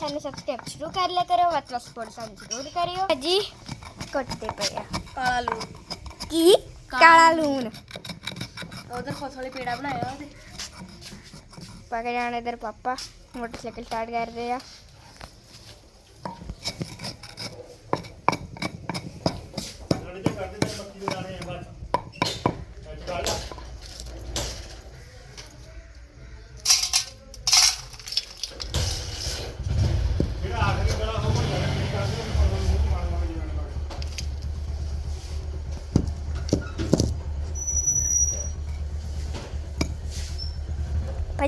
ਸਾਨੂੰ ਸਬਸਕ੍ਰਾਈਬ ਸ਼ੁਰੂ ਕਰ ਲਿਆ ਕਰੋ ਵੱਧ ਸਪੋਰਟ ਸਾਨੂੰ ਜ਼ਰੂਰ ਕਰਿਓ ਜੀ ਕੁੱਟਦੇ ਪਏ ਆ ਕਾਲਾ ਲੂਣ ਕੀ ਕਾਲਾ ਲੂਣ ਉਧਰ ਫਸਲੇ ਪੇੜਾ ਬਣਾਇਆ ਉਹਦੇ ਪਾ ਕੇ ਜਾਣ ਇਧਰ ਪਾਪਾ ਮੋਟਰਸਾਈਕਲ ਸਟਾਰਟ ਕਰ ਰਹੇ ਆ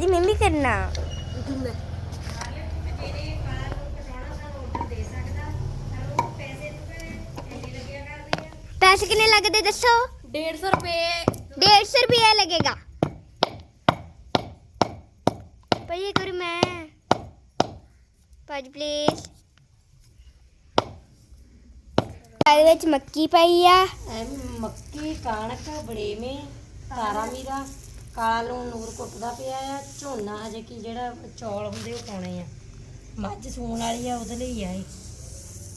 ਮੈਂ ਵੀ ਕਰਨਾ ਪੈਸੇ ਕਿੰਨੇ ਲੱਗਦੇ ਦੱਸੋ? 150 ਰੁਪਏ। 150 ਰੁਪਏ ਲੱਗੇਗਾ। ਭਾਈ ਇਹ ਮੈਂ ਭਾਜੀ ਪਲੀਜ਼ ਇਹਦੇ ਵਿੱਚ ਮੱਕੀ ਪਈ ਆ। ਐ ਮੱਕੀ ਕਣਕ ਬੜੇਵੇਂ ਤਾਰਾ ਮੀਰਾ ਕਾਲਾ ਲੂਣ ਨੂਰ ਕੁੱਟਦਾ ਪਿਆ ਆ ਝੋਨਾ ਹਜੇ ਕੀ ਜਿਹੜਾ ਚੌਲ ਹੁੰਦੇ ਉਹ ਪਾਉਣੇ ਆ। ਮੱਝ ਸੂਣ ਵਾਲੀ ਆ ਉਹਦੇ ਲਈ ਆ ਇਹ।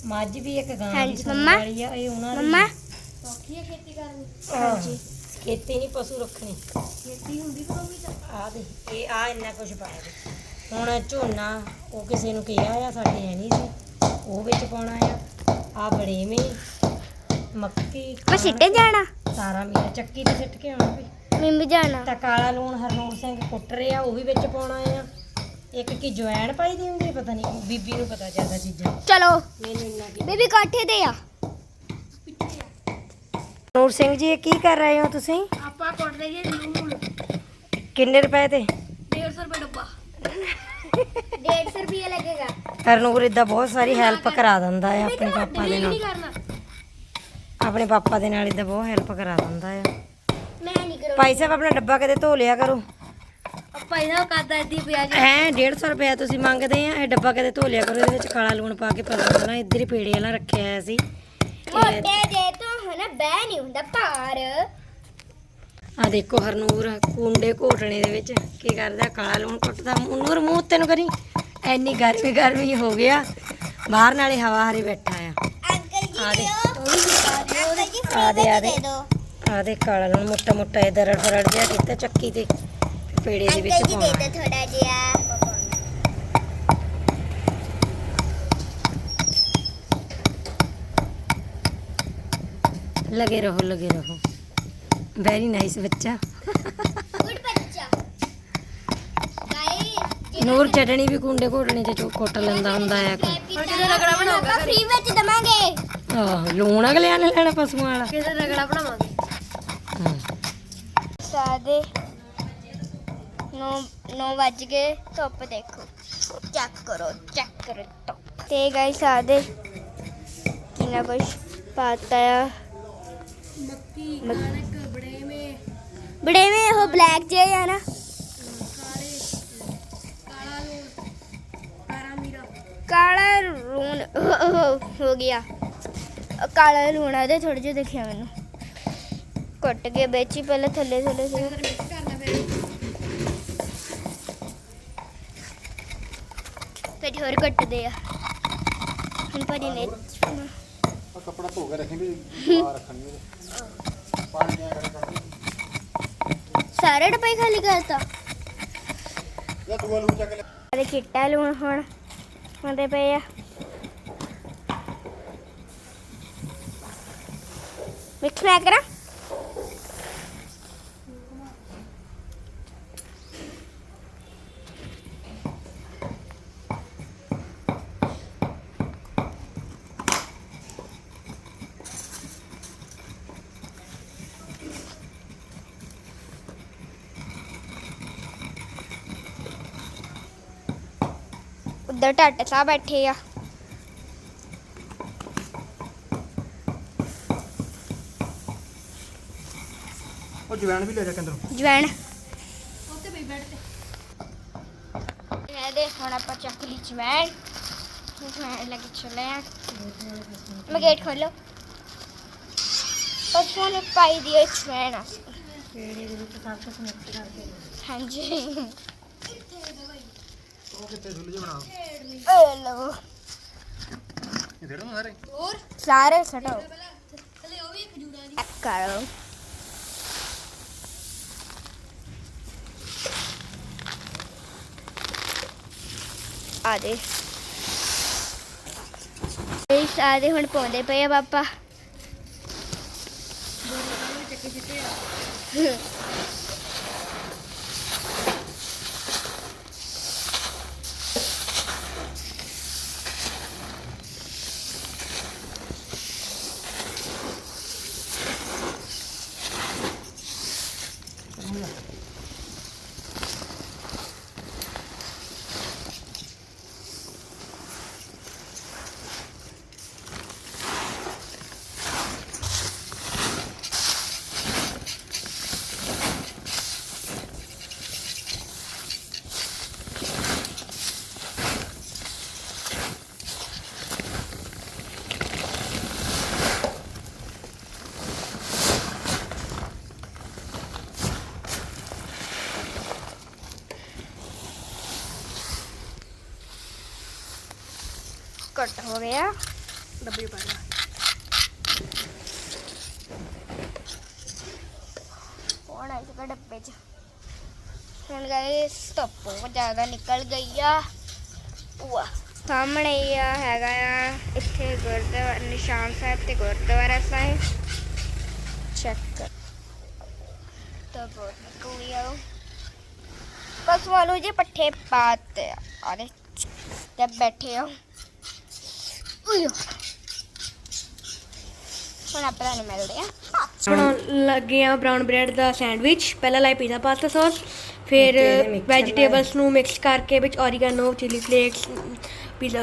ਮੱਝ ਵੀ ਇੱਕ ਗਾਂ ਹਾਂਜੀ, ਦੀ ਸੂਣ ਮੰਮਾ। ਵਾਲੀ ਆ ਇਹ ਉਹਨਾਂ ਲਈ ਮੰਮਾ। ਸੌਖੀ ਹੈ ਖੇਤੀ ਕਰਨੀ? ਹਾਂਜੀ। ਖੇਤੀ ਨਹੀਂ ਪਸ਼ੂ ਰੱਖਣੀ। ਖੇਤੀ ਹੁੰਦੀ ਤਾਂ ਉਹ ਵੀ ਤਾਂ। ਆ ਦੇ ਇਹ ਆ ਇੰਨਾ ਕੁਝ ਪਾਇਆ ਦੇ। ਹੁਣ ਝੋਨਾ ਉਹ ਕਿਸੇ ਨੂੰ ਕਿਹਾ ਆ ਸਾਡੇ ਹੈ ਨਹੀਂ ਸੀ। ਉਹ ਵਿੱਚ ਪਾਉਣਾ ਆ। ਆ ਬੜੇਵੇਂ ਮੱਕੀ ਮੈਂ ਸਿੱਟੇ ਜਾਣਾ। ਤਾਰਾ ਮੀਰਾ ਚੱਕੀ ਤੇ ਸਿੱਟ ਕੇ ਆਉਣਾ ਵੀ। ਮੈਂ ਵੀ ਜਾਣਾ। ਤਾਂ ਕਾਲਾ ਲੂਣ ਹਰਨੂਰ ਸਿੰਘ ਕੁੱਟ ਰਿਹਾ ਉਹ ਵੀ ਵਿੱਚ ਪਾਉਣਾ ਆ। ਇੱਕ ਕੀ ਜਵੈਣ ਪਾਈ ਦੀ ਹੁੰਦੀ ਹੈ ਪਤਾ ਨਹੀਂ ਬੀਬੀ ਨੂੰ ਪਤਾ ਜ਼ਿਆਦਾ ਚੀਜ਼ਾਂ। ਚਲੋ ਮੈਨੂੰ ਇੰਨਾ ਕੀ ਬੇਬੀ ਕਾਠੇ ਦੇ ਆ। ਨੂਰ ਸਿੰਘ ਜੀ ਇਹ ਕੀ ਕਰ ਰਹੇ ਹੋ ਤੁਸੀਂ? ਆਪਾਂ ਕੁੱਟ ਲਈਏ ਲੂਣ ਕਿੰਨੇ ਰੁਪਏ ਤੇ 150 ਰੁਪਏ ਡੱਬਾ। 150 ਰੁਪਏ ਲੱਗੇਗਾ। ਹਰਨੂਰ ਇਦਾਂ ਬਹੁਤ ਸਾਰੀ ਹੈਲਪ ਕਰਾ। ਦਿੰਦਾ ਹੈ ਆਪਣੇ ਪਾਪਾ ਦੇ ਨਾਲ। ਆਪਣੇ ਪਾਪਾ ਦੇ ਨਾਲ ਇਦਾਂ ਬਹੁਤ ਹੈਲਪ ਕਰਾ ਦਿੰਦਾ ਹੈ ਮੈਂ ਨਹੀਂ ਕਰੂੰ ਭਾਈ ਸਾਹਿਬ ਆਪਣਾ ਡੱਬਾ ਕਦੇ ਧੋ ਲਿਆ ਕਰੋ। ਆਪਾਂ ਇਹਦਾ ਕਰਦਾ ਇੱਦੀ ਪਿਆਜ਼। ਐ 150 ਰੁਪਏ ਤੁਸੀਂ ਮੰਗਦੇ ਆ ਇਹ ਡੱਬਾ ਕਦੇ ਧੋ ਲਿਆ ਕਰੋ ਇਹਦੇ ਵਿੱਚ ਕਾਲਾ ਲੂਣ ਪਾ ਕੇ ਪਤਾ ਨਾ ਇੱਧਰ ਹੀ ਪੇੜੇ ਵਾਲਾ ਰੱਖਿਆ ਹੋਇਆ ਸੀ। ਮੋਟੇ ਜੇ ਤੋਂ ਹਨਾ ਬਹਿ ਨਹੀਂ ਹੁੰਦਾ ਭਾਰ। ਆ ਦੇਖੋ ਹਰਨੂਰ ਕੁੰਡੇ ਘੋਟਣੇ ਦੇ ਵਿੱਚ ਕੀ ਕਰਦਾ ਕਾਲਾ ਲੂਣ ਕੁੱਟਦਾ। ਨੂਰ ਮੂੰਹ ਤੈਨੂੰ ਕਰੀ। ਐਨੀ ਗਰਮੀ ਗਰਮੀ ਹੋ ਗਿਆ। ਬਾਹਰ ਨਾਲੇ ਹਵਾ ਹਰੇ ਬੈਠਾ ਆ। ਅੰਕਲ ਜੀ ਆ ਦੇ ਆ ਦੇ ਆ ਦੇ। ਦੇ ਆ ਦੇ ਕਾਲਾ ਲੂਣ ਮੋਟਾ ਮੋਟਾ ਇਹ ਦਰੜ ਫਰੜ ਜਿਹਾ ਕੀਤਾ ਚੱਕੀ ਤੇ ਪੇੜੇ ਦੇ ਵਿੱਚ ਅੰਕਲ ਜੀ ਦੇ ਪਾਉਣਾ। ਦਿਓ ਥੋੜਾ ਜਿਹਾ। ਲਗੇ ਰਹੋ ਲਗੇ ਰਹੋ। ਵੈਰੀ ਨਾਈਸ ਬੱਚਾ। ਗੁੱਡ ਬੱਚਾ। ਗਾਇਸ ਨੂਰ ਚਟਣੀ ਵੀ ਕੁੰਡੇ ਘੋਟਣੇ ਚ ਕੁੱਟ ਲੈਂਦਾ ਹੁੰਦਾ ਆ ਕੋਈ। ਕਿਹਦਾ ਰਗੜਾ ਬਣਾਉਗਾ ਫ੍ਰੀ ਵਿੱਚ ਦਵਾਂਗੇ। ਆਹ ਲੂਣ ਅਗਲਿਆਂ ਨੇ ਲੈਣਾ ਪਸ਼ੂਆਂ ਵਾਲਾ। ਕਿਹਦਾ ਰਗੜਾ ਬਣਾਵਾਂਗੇ? ਹਾਂ। ਸਾਦੇ 9 9 ਵੱਜ ਗਏ ਧੁੱਪ ਦੇਖੋ। ਚੈੱਕ ਕਰੋ ਚੈੱਕ ਕਰੋ ਧੁੱਪ। ਤੇ ਗਾਇਸ ਸਾਦੇ ਕਿੰਨਾ ਕੁਛ ਪਾਤਾ ਆ। ਮੱਕੀ ਕਣਕ ਬੜੇ ਮੇ ਉਹ ਬਲੈਕ ਜੇ ਆ ਨਾ। ਕਾਲੇ ਕਾਲਾ ਲੂਣ ਮੀਰਾ। ਕਾਲਾ ਲੂਣ ਹੋ ਗਿਆ। ਕਾਲਾ ਲੂਣ ਆ ਦੇ ਥੋੜੇ ਜਿਹਾ ਦੇਖਿਆ ਮੈਨੂੰ। ਕੁੱਟ ਕੇ ਵਿੱਚ ਹੀ ਪਹਿਲਾਂ ਥੱਲੇ ਥੱਲੇ ਸੀ। ਮਿਕਸ ਕਰਨਾ ਫਿਰ ਫਿਰ ਹੋਰ ਕੱਟਦੇ ਆ। ਹੁਣ ਭਾਜੀ ਨੇ ਆ ਕੱਪੜਾ ਧੋ ਕੇ ਰੱਖੀ ਵੀ ਆ ਰੱਖਣੀ ਉਹਦੇ ਪਾਣੀ ਆ ਕਰ ਸਾਰੇ ਡੱਬੇ ਖਾਲੀ ਕਰਤਾ। ਜਾਂ ਦੂਆ ਲੂ ਚੱਕ ਲੈ। ਅਰੇ ਚਿੱਟਾ ਲੂਣ ਹੁਣ ਹੁੰਦੇ ਪਏ ਆ। ਮਿਕਸ ਮੈਂ ਕਰਾਂ। ਉੱਧਰ ਟੱਟ ਸਾ ਬੈਠੇ ਆ। ਉਹ ਜਵੈਣ ਵੀ ਲੈ ਜਾ ਕੰਦਰੋਂ। ਜਵੈਣ। ਉੱਤੇ ਪਈ ਬੈਠ ਤੇ ਇਹ ਦੇ ਹੁਣ ਆਪਾਂ ਚੱਕ ਲਈ ਜਵੈਣ। ਜਵੈਣ ਲੈ ਕੇ ਚੱਲੇ ਆ। ਮੈਂ ਗੇਟ ਖੋਲੋ ਪਸ਼ੂਆਂ ਨੇ ਪਾਈ ਦੀ ਇਹ ਜਵੈਣ ਆ ਪੇੜੇ ਦੇ ਵਿੱਚ ਸਭ ਕੁਝ ਮਿਕਸ ਕਰਕੇ। ਹਾਂਜੀ। ਉਹ ਕਿੱਥੇ ਜੇ ਬਣਾ ਏ ਲਓ ਇਹ ਦੇ ਸਾਰੇ ਹੋਰ ਸਾਰੇ ਛਟਾਓ ਥੱਲੇ ਉਹ ਵੀ ਖਜੂਰਾਂ ਦੀ ਕਰੋ। ਆ ਦੇ। ਇਹ ਸਾਰੇ ਹੁਣ ਪਾਉਂਦੇ ਪਏ ਆ ਪਾਪਾ। ਚੱਕੇ ਸਿੱਟੇ ਆ ਕੱਟ ਹੋ ਗਿਆ ਡੱਬੇ ਪਾ ਲਿਆ ਹੁਣ ਇਸ ਡੱਬੇ ਚ ਹੁਣ ਗਾਇਸ ਧੁੱਪ ਬਹੁਤ ਜ਼ਿਆਦਾ ਨਿਕਲ ਗਈ ਆ ਵਾ ਸਾਹਮਣੇ ਹੀ ਆ ਹੈਗਾ ਆ ਇੱਥੇ ਗੁਰਦੁਆਰਾ ਨਿਸ਼ਾਨ ਸਾਹਿਬ ਤੇ ਗੁਰਦੁਆਰਾ ਸਾਹਿਬ ਚੈੱਕ ਕਰ ਤਾਂ ਬਹੁਤ ਨਿਕਲੀ ਆ ਬਸ ਵਾਲੋ ਜੀ ਪੱਠੇ ਪਾਤੇ ਆ ਅਰੇ ਜਦ ਬੈਠੇ ਹੋ ਉਯੋ ਹੁਣ ਆਪਾਂ ਨੂੰ ਮਿਲਦੇ ਆ ਬਣਾਉਣ ਲੱਗੇ ਆ ਬ੍ਰਾਊਨ ਬ੍ਰੈਡ ਦਾ ਸੈਂਡਵਿਚ ਪਹਿਲਾਂ ਲਾਈ ਪੀਜ਼ਾ ਪਾਸਤਾ ਸੌਸ ਫਿਰ ਵੈਜੀਟੇਬਲਸ ਨੂੰ ਮਿਕਸ ਕਰਕੇ ਵਿੱਚ oregano chili flakes pizza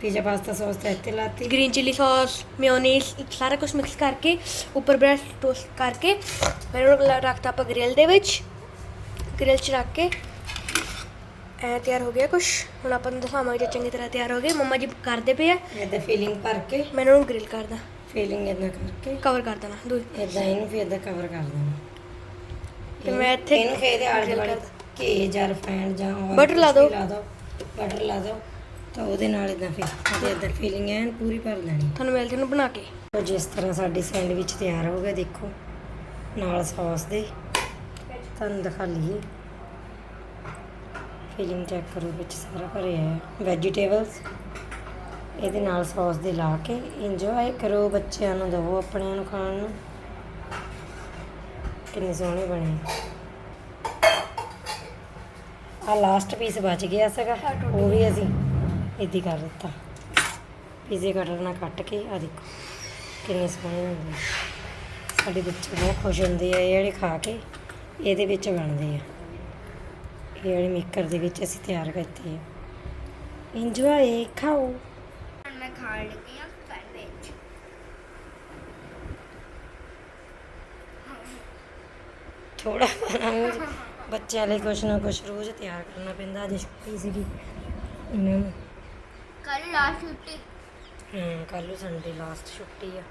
pizza pasta sauce ਤੇ ਇੱਥੇ ਲਾਤੀ। ਗ੍ਰੀਨ ਚਿਲੀ ਸੌਸ ਮਿਓਨੀਜ਼ ਸਾਰਾ ਕੁਝ ਮਿਕਸ ਕਰਕੇ ਉੱਪਰ ਬ੍ਰੈਡ ਟੋਸਟ ਕਰਕੇ ਫਿਰ ਰੱਖਤਾ ਆਪਾਂ ਗ੍ਰਿਲ ਦੇ ਵਿੱਚ। ਗ੍ਰਿਲ 'ਚ ਰੱਖ ਕੇ ਐ ਤਿਆਰ ਹੋ ਗਿਆ ਕੁਝ ਹੁਣ ਆਪਾਂ ਨੂੰ ਦਿਖਾਵਾਂਗੇ ਚੰਗੀ ਤਰ੍ਹਾਂ ਤਿਆਰ ਹੋ ਗਏ। ਮੰਮਾ ਜੀ ਕਰਦੇ ਪਏ ਆ। ਇਹਦਾ ਫੀਲਿੰਗ ਭਰ ਕੇ ਮੈਂ ਇਹਨਾਂ ਨੂੰ ਗ੍ਰਿਲ ਕਰਦਾ। ਫੀਲਿੰਗ ਇਦਾਂ ਕਰਕੇ। ਕਵਰ ਕਰ ਦੇਣਾ ਦੂਰ। ਇਦਾਂ ਇਹਨੂੰ ਫਿਰ ਇਦਾਂ ਕਵਰ ਕਰ ਦੇਣਾ। ਤੇ ਮੈਂ ਇੱਥੇ ਇਹਨੂੰ ਫਿਰ ਇਹਦੇ ਆਲੇ ਦੁਆਲੇ ਘੀ ਜਾਂ ਰਿਫਾਈਨਡ ਜਾਂ oil Butter ਲਾ ਕੁਛ ਦਿਓ। ਲਾ ਦਿਓ। ਬਟਰ ਲਾ ਦਿਓ। ਤਾਂ ਉਹਦੇ ਨਾਲ ਇਦਾਂ ਫਿਰ ਉਹਦੇ ਇਦਾਂ ਫੀਲਿੰਗ ਐਨ ਪੂਰੀ ਭਰ ਦੇਣੀ ਤੁਹਾਨੂੰ ਮਿਲਦੇ ਨੂੰ ਬਣਾ ਕੇ ਤੋ ਜਿਸ ਤਰ੍ਹਾਂ ਸਾਡੀ ਸੈਂਡਵਿਚ ਤਿਆਰ ਹੋ ਗਿਆ ਦੇਖੋ। ਨਾਲ ਸੌਸ ਦੇ। ਤੁਹਾਨੂੰ ਦਿਖਾ ਲਈਏ। ਫੀਲਿੰਗ ਚੈੱਕ ਕਰੋ ਵਿੱਚ ਸਾਰਾ ਭਰਿਆ ਹੈ। ਵੈਜੀਟੇਬਲਸ ਇਹਦੇ ਨਾਲ ਸੌਸ ਦੇ ਲਾ ਕੇ ਇੰਜੋਏ ਕਰੋ ਬੱਚਿਆਂ ਨੂੰ ਦਿਓ ਆਪਣਿਆਂ ਨੂੰ ਖਾਣ ਨੂੰ। ਕਿੰਨੇ ਸੋਹਣੇ ਬਣੇ। ਆ ਲਾਸਟ ਪੀਸ ਬਚ ਗਿਆ ਸੀਗਾ ਉਹ ਵੀ ਅਸੀਂ ਇੱਦੀ ਕਰ ਦਿੱਤਾ। ਪੀਜ਼ੇ ਕਟਰ ਨਾਲ ਕੱਟ ਕੇ ਆ ਦੇਖੋ ਕਿੰਨੇ ਸੋਹਣੇ ਹੁੰਦੇ। ਸਾਡੇ ਬੱਚੇ ਬਹੁਤ ਖੁਸ਼ ਹੁੰਦੇ ਆ ਇਹ ਜਿਹੜੇ ਖਾ ਕੇ ਇਹਦੇ ਵਿੱਚ ਬਣਦੇ ਆ। ਜਿਹੜੇ ਮੇਕਰ ਦੇ ਵਿੱਚ ਅਸੀਂ ਤਿਆਰ ਕੀਤੇ ਆ ਇੰਜੋਏ ਖਾਓ। ਹੁਣ ਮੈਂ ਖਾਣ ਲੱਗੀ ਆ ਸੈਂਡਵਿਚ ਥੋੜਾ ਬੱਚਿਆਂ ਲਈ ਕੁਛ ਨਾ ਕੁਛ ਰੋਜ਼ ਤਿਆਰ ਕਰਨਾ ਪੈਂਦਾ ਅੱਜ ਛੁੱਟੀ ਸੀਗੀ। ਇਹਨਾਂ ਨੂੰ। ਕੱਲ ਲਾਸਟ ਛੁੱਟੀ। ਹੂੰ ਕੱਲ੍ਹ ਨੂੰ ਸੰਡੇ ਲਾਸਟ ਛੁੱਟੀ ਆ।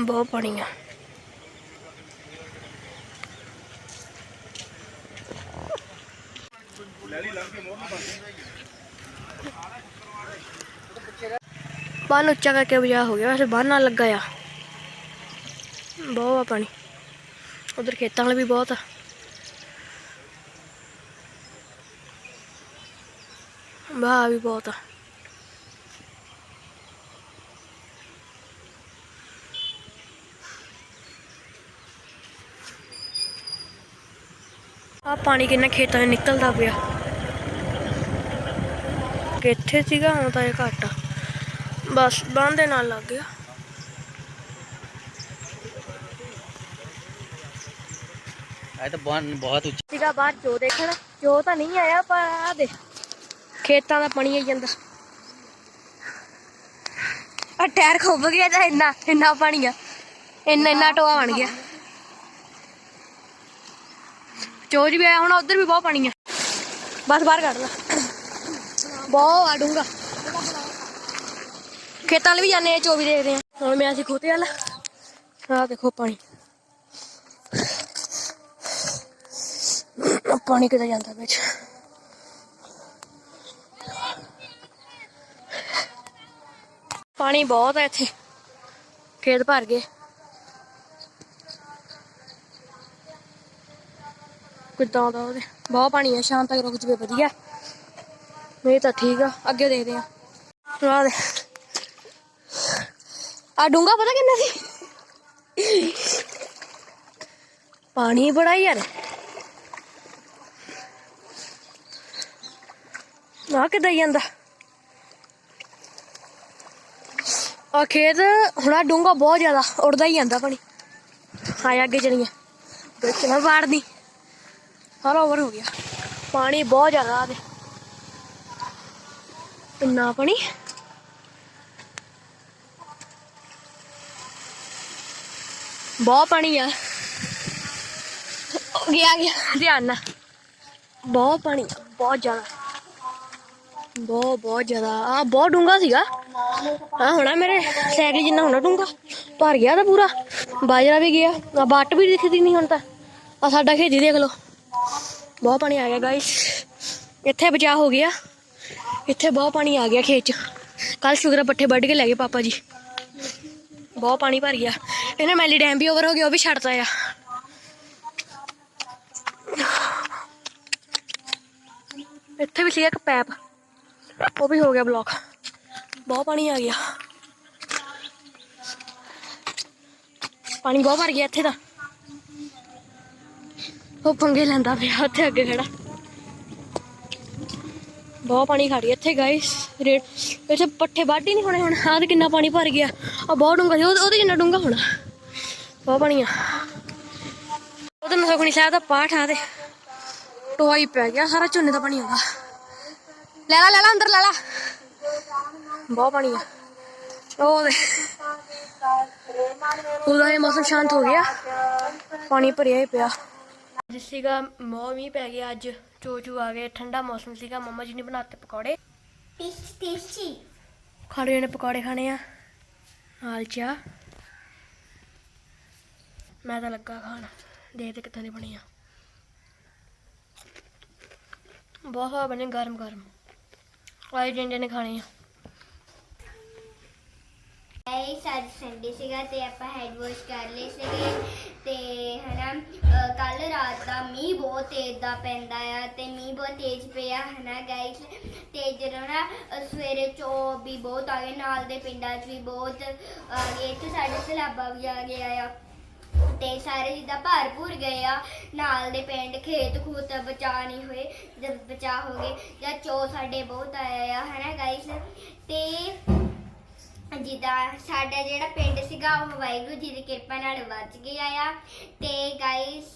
ਬਹੁਤ ਪਾਣੀ ਆ। ਬੰਨ ਉੱਚਾ ਕਰਕੇ ਬਜਾ ਹੋ ਗਿਆ, ਵੈਸੇ ਬਾਹਰ ਨਾਲ ਲੱਗਾ ਆ। ਬਹੁਤ ਆ ਪਾਣੀ। ਉਧਰ ਖੇਤਾਂ ਵਾਲੇ ਵੀ ਬਹੁਤ ਆ। ਵਾਹ ਵੀ ਬਹੁਤ ਆ। ਆ ਪਾਣੀ ਕਿੰਨਾ ਖੇਤਾਂ 'ਚ ਨਿਕਲਦਾ ਪਿਆ। ਕਿੱਥੇ ਸੀਗਾ? ਹੁਣ ਤਾਂ ਇਹ ਘੱਟ ਆ। ਬਸ ਬੰਨ ਦੇ ਨਾਲ ਲੱਗ ਗਿਆ। ਇਹ ਤਾਂ ਬਹੁਤ ਬਹੁਤ ਉੱਚਾ। ਸੀਗਾ ਬਾਹਰ ਜੋ ਦੇਖਣ। ਜੋ ਤਾਂ ਨਹੀਂ ਆਇਆ ਪਰ ਆ ਦੇ ਖੇਤਾਂ ਦਾ ਪਾਣੀ ਆਈ ਜਾਂਦਾ। ਆ ਟਾਇਰ ਖੁੱਭ ਗਿਆ ਤਾਂ ਇੰਨਾ ਇੰਨਾ ਪਾਣੀ ਆ। ਇੰਨਾ ਇੰਨਾ ਟੋਆ ਬਣ ਗਿਆ। ਚੋਜ ਵੀ ਆਇਆ, ਹੁਣ ਉਧਰ ਵੀ ਬਹੁਤ ਪਾਣੀ ਆ। ਬਸ ਬਾਹਰ ਕੱਢ ਲਾ। ਬਹੁਤ ਆ ਡੂੰਗਾ ਖੇਤਾਂ ਲਈ ਵੀ ਜਾਂਦੇ ਆ ਚੋ ਵੀ ਦੇਖਦੇ ਆ। ਹੁਣ ਮੈਂ ਅਸੀਂ ਖੋਤੇ ਵਾਲਾ। ਆਹ ਦੇਖੋ ਪਾਣੀ। ਆਹ ਪਾਣੀ ਕਿੱਦਾਂ ਜਾਂਦਾ ਵਿੱਚ। ਪਾਣੀ ਬਹੁਤ ਹੈ ਇੱਥੇ। ਖੇਤ ਭਰ ਗਏ। ਕਿੱਦਾਂ ਦਾ ਉਹਦੇ? ਬਹੁਤ ਪਾਣੀ ਆ, ਸ਼ਾਮ ਤੱਕ ਰੁਕ ਜਵੇ, ਵਧੀਆ। ਨਹੀਂ ਤਾਂ ਠੀਕ ਆ, ਅੱਗੇ ਦੇਖਦੇ ਆ। ਆ ਦੇ। ਆ ਡੂੰਗਾ ਪਤਾ ਕਿੰਨਾ ਸੀ? ਪਾਣੀ ਬੜਾ ਹੀ ਯਾਰ ਆ ਕਿੱਦਾਂ ਜਾਂਦਾ? ਆ ਖੇਤ, ਹੁਣ ਆ ਡੂੰਗਾ ਬਹੁਤ ਜ਼ਿਆਦਾ, ਉੜਦਾ ਹੀ ਜਾਂਦਾ ਪਾਣੀ। ਆਇਆ ਅੱਗੇ ਚਲੀਏ ਵਿੱਚ ਨਾ ਸਾਰਾ ਓਵਰ ਹੋ ਗਿਆ। ਪਾਣੀ ਬਹੁਤ ਜ਼ਿਆਦਾ ਆ ਦੇ ਇੰਨਾ ਪਾਣੀ। ਬਹੁਤ ਪਾਣੀ ਆ। ਗਿਆ ਗਿਆ। ਧਿਆਨ ਨਾਲ ਬਹੁਤ ਪਾਣੀ ਬਹੁਤ ਜ਼ਿਆਦਾ। ਬਹੁਤ ਬਹੁਤ ਜ਼ਿਆਦਾ। ਆ, ਬਹੁਤ ਡੂੰਗਾ ਸੀਗਾ। ਆ ਹੋਣਾ ਮੇਰੇ ਸਾਈਕਲ ਜਿੰਨਾ ਹੋਣਾ ਡੂੰਗਾ ਭਰ ਗਿਆ ਤਾਂ ਪੂਰਾ। ਬਾਜਰਾ ਵੀ ਗਿਆ। ਆ ਬੱਟ ਵੀ ਦਿਖਦੀ ਨਹੀਂ ਹੁਣ ਤਾਂ। ਆ ਸਾਡਾ ਖੇਤੀ ਦੇਖ ਲਓ। ਬਹੁਤ ਪਾਣੀ ਆ ਗਿਆ ਗਾਇਸ ਇੱਥੇ ਬਚਾ ਹੋ ਗਿਆ ਇੱਥੇ ਬਹੁਤ ਪਾਣੀ ਆ ਗਿਆ ਖੇਤ ਚ ਕੱਲ ਸ਼ੁਗਰ ਪੱਠੇ ਵੱਢ ਕੇ ਲੈ ਗਏ ਪਾਪਾ ਜੀ ਬਹੁਤ ਪਾਣੀ ਭਰ ਗਿਆ ਇਹਨੇ ਮੈਲੀ ਡੈਮ ਵੀ ਓਵਰ ਹੋ ਗਿਆ ਉਹ ਵੀ ਛੱਡਤਾ ਆ ਇੱਥੇ ਵੀ ਸੀ ਇੱਕ ਪੈਪ ਉਹ ਵੀ ਹੋ ਗਿਆ ਬਲੌਕ ਬਹੁਤ ਪਾਣੀ ਆ ਗਿਆ ਪਾਣੀ ਬਹੁਤ ਭਰ ਗਿਆ ਇੱਥੇ ਤਾਂ ਉਹ ਪੰਗੇ ਲੈਂਦਾ ਪਿਆ ਉੱਥੇ ਅੱਗੇ ਖੜਾ। ਬਹੁਤ ਪਾਣੀ ਖੜ ਗਿਆ ਇੱਥੇ ਗਾਇਸ ਰੇਟ ਇੱਥੇ ਪੱਠੇ ਵੱਢ ਹੀ ਨਹੀਂ ਹੋਣੇ ਹੁਣ। ਆਹ ਕਿੰਨਾ ਪਾਣੀ ਭਰ ਗਿਆ। ਆ ਬਹੁਤ ਡੂੰਗਾ ਸੀ। ਉਹਦੇ ਜਿੰਨਾ ਡੂੰਗਾ ਹੋਣਾ? ਬਹੁਤ ਪਾਣੀ ਆ। ਉਹਦੇ ਨਸਖਣੀ ਸਾਹਿਬ ਦਾ ਪਾਠ ਆ ਤੇ ਟੋਆ ਪੈ ਗਿਆ। ਸਾਰਾ ਝੋਨੇ ਦਾ ਪਾਣੀ ਆਉਂਦਾ। ਲੈ ਲਾ ਲੈ ਲਾ, ਅੰਦਰ ਲੈ ਲਾ। ਬਹੁਤ ਪਾਣੀ ਆ। ਉਹ ਦੇ ਉਹਦਾ ਇਹ ਮੌਸਮ ਸ਼ਾਂਤ ਹੋ ਗਿਆ। ਪਾਣੀ ਭਰਿਆ ਹੀ ਪਿਆ। ਅੱਜ ਸੀਗਾ ਮੌ ਮੀਂਹ ਪੈ ਗਿਆ ਅੱਜ ਚੋਚੂ ਆ ਗਏ ਠੰਡਾ ਮੌਸਮ ਸੀਗਾ। ਮੰਮਾ ਜੀ ਨੇ ਬਣਾਤੇ ਪਕੌੜੇ। ਟੇਸਟੀ ਟੇਸਟੀ ਖਾਣੇ ਨੇ ਪਕੌੜੇ ਖਾਣੇ ਆ। ਨਾਲ ਚਾਹ ਮੈਂ ਤਾਂ ਲੱਗਾ ਖਾਣ। ਦੇ ਤੇ ਕਿੱਦਾਂ ਦੇ ਬਣੇ ਆ। ਬਹੁਤ ਬਣੇ ਗਰਮ ਗਰਮ ਆਏ ਜਿੰਦੇ ਨੇ ਖਾਣੇ ਆ। ਗਾਇਸ ਅੱਜ ਸੰਡੇ ਸੀਗਾ ਤੇ ਆਪਾਂ ਹੈਡ ਵਾਸ਼ ਕਰ ਲਏ ਸੀਗੇ ਤੇ ਹਨਾ ਕੱਲ ਰਾਤ ਦਾ ਮੀਂਹ ਬਹੁਤ ਤੇਜ਼ ਦਾ ਪੈਂਦਾ ਆ ਤੇ ਮੀਂਹ ਬਹੁਤ ਤੇਜ਼ ਪਿਆ ਹਨਾ ਗਾਇਸ ਤੇ ਜਦੋਂ ਨਾ ਸਵੇਰੇ ਚੋ ਵੀ ਬਹੁਤ ਆ ਗਏ, ਨਾਲ ਦੇ ਪਿੰਡਾਂ 'ਚ ਵੀ ਬਹੁਤ ਆ ਗਏ, ਇੱਥੇ ਸਾਡੇ ਸਲਾਬਾ ਵੀ ਆ ਗਿਆ ਆ। ਤੇ ਸਾਰੇ ਜਿੱਦਾਂ ਭਾਰ ਭਰਪੂਰ ਗਏ ਆ, ਨਾਲ ਦੇ ਪਿੰਡ ਖੇਤ ਖੂਤ ਬਚਾ ਨਹੀਂ ਹੋਏ, ਜਦ ਬਚਾ ਹੋ ਗਏ, ਜਾਂ ਚੋ ਸਾਡੇ ਬਹੁਤ ਆਇਆ ਆ, ਹਨਾ ਗਾਇਸ ਤੇ ਜਿੱਦਾਂ ਸਾਡਾ ਜਿਹੜਾ ਪਿੰਡ ਸੀਗਾ, ਉਹ ਵਾਹਿਗੁਰੂ ਜੀ ਦੀ ਕਿਰਪਾ ਨਾਲ ਵੱਜ ਗਿਆ ਆ। ਤੇ ਗਾਇਸ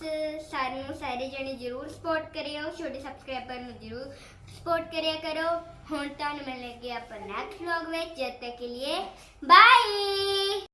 ਸਾਨੂੰ ਸਾਰੇ ਜਣੇ ਜਰੂਰ ਸਪੋਰਟ ਕਰਿਓ, ਛੋਟੇ ਸਬਸਕ੍ਰਾਈਬਰ ਨੂੰ ਜਰੂਰ ਸਪੋਰਟ ਕਰਿਆ ਕਰੋ। ਹੁਣ ਤੁਹਾਨੂੰ ਮਿਲਣਗੇ ਆਪਾਂ ਨੈਕਸਟ ਵਲੌਗ ਵਿੱਚ, ਜਦ ਤੱਕ ਕੇ ਲਈ ਬਾਏ